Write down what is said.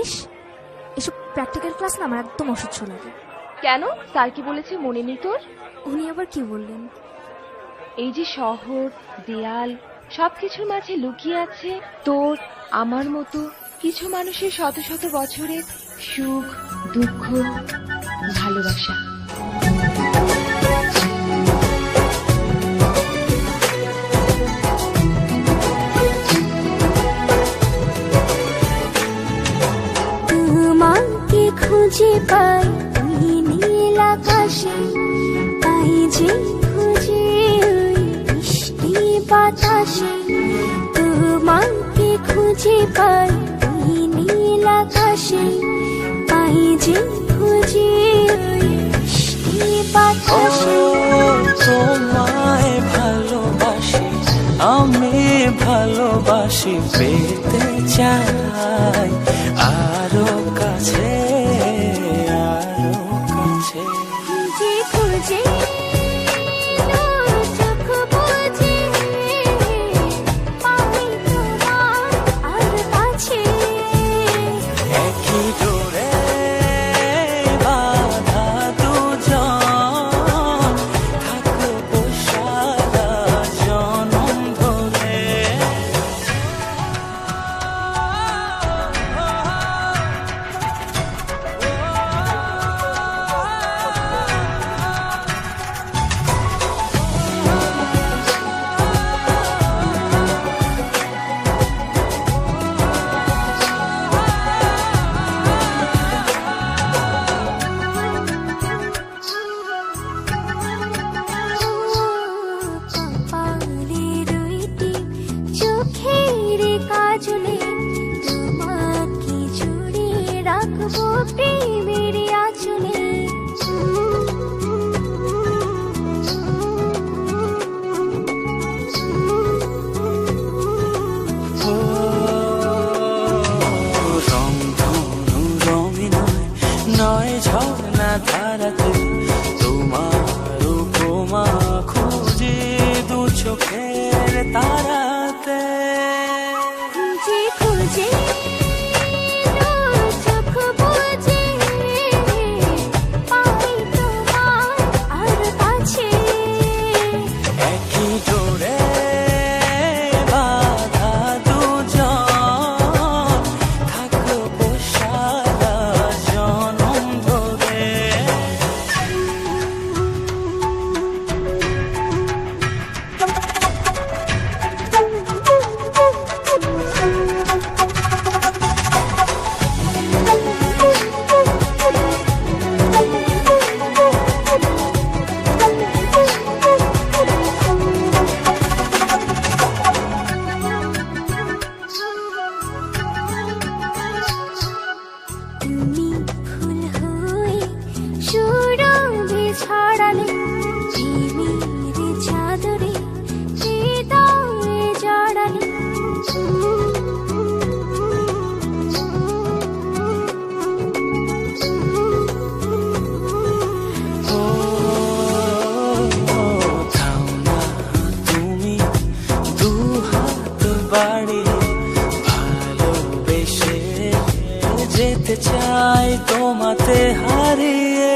ইস এসব practical class না আমার একদম অসহ্য লাগে। কেন? স্যার কি বলেছে মনে নেই তোর? উনি আবার কি বললেন? এই যে শহর দেয়াল সবকিছুর মাঝে লুকিয়ে আছে তোর আমার মতো কিছু মানুষের শত শত বছরের সুখ দুঃখ ভালোবাসা। খুঁজে পাই ওই নীল আকাশে। পাই যে খুঁজে ওই বৃষ্টি বাতাসে। তোমাকে খুঁজে পাই ওই নীল আকাশে। পাই যে খুঁজে ওই বৃষ্টি বাতাসে। তোমায় ভালোবাসি, আমি ভালোবাসি, পেতে চাই। খুঁজে খুঁজে তারাতে যেতে চাই তোমাতে হারিয়ে